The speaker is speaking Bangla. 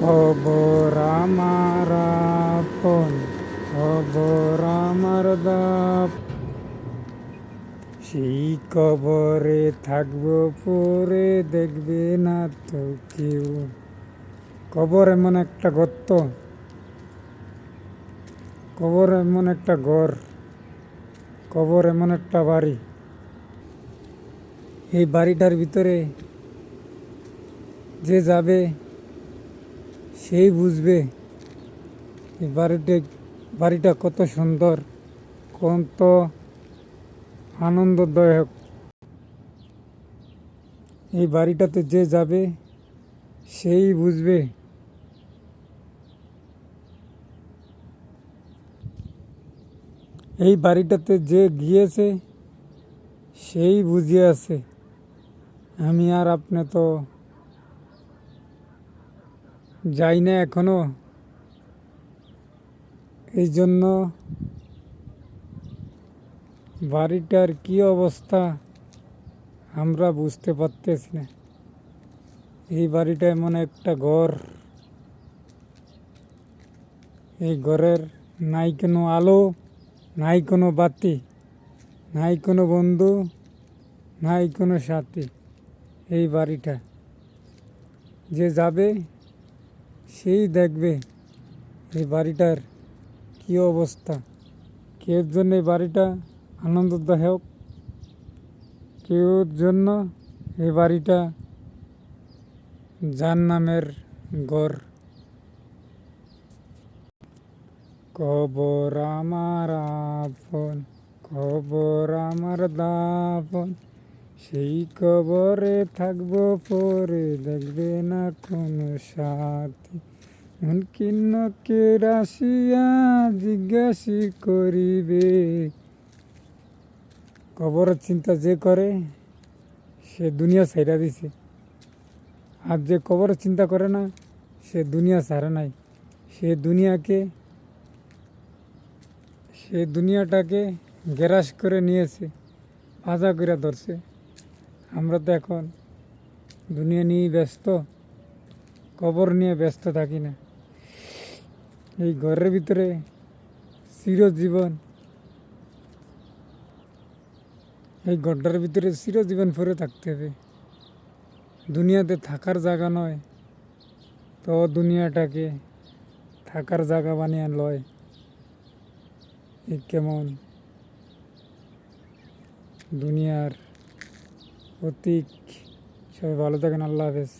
আমার আমার সেই কবরে থাকব পরে দেখবে না তো কেউ। কবর এমন একটা গর্ত, কবর এমন একটা ঘর, কবর এমন একটা বাড়ি। এই বাড়িটার ভিতরে যে যাবে সেই বুঝবে এই বাড়িটা বাড়িটা কত সুন্দর, কত আনন্দদায়ক। এই বাড়িটাতে যে যাবে, সেই বুঝবে। এই বাড়িটাতে যে গিয়েছে, সেই বুঝিয়ে আছে। আমি আর আপনি তো যাই না এখনও। এই জন্য বাড়িটার কি অবস্থা আমরা বুঝতে পারতেছি না। এই বাড়িটা এমন একটা ঘর। এই ঘরের নাই কোনো আলো, নাই কোনো বাতি, নাই কোনো বন্ধু, নাই কোনো সাথী। এই বাড়িটা যে যাবে সেই দেখবে এই বাড়িটার কি অবস্থা। কেউর জন্য এই বাড়িটা আনন্দদায়ক? কেউর জন্য এই বাড়িটা যার নামের ঘর? কবর আমার আপন কবর আমার দাপন। সেই কবরে থাকব পরে দেখবে না কোনো সাথী। মুনকিন্ন কে রাশিয়া জিজ্ঞাসি করিবে, কবরের চিন্তা যে করে, সে দুনিয়া ছাইরা দিছে। আর যে কবরের চিন্তা করে না, সে দুনিয়া ছাড়ে নাই। সে দুনিয়াকে, সে দুনিয়াটাকে গ্রাস করে নিয়েছে ভাজা করে ধরছে। আমরা তো এখন দুনিয়া নিয়ে ব্যস্ত, কবর নিয়ে ব্যস্ত থাকি না। এই ঘরের ভিতরে চিরজীবন, এই ঘরটার ভিতরে চিরজীবন পরে থাকতে হবে। দুনিয়াতে থাকার জায়গা নয়, তো দুনিয়াটাকে থাকার জায়গা বানিয়ে লয়। এই কেমন দুনিয়ার প্রতীক। সবাই ভালো থাকেন আল্লাহ হাফেজ।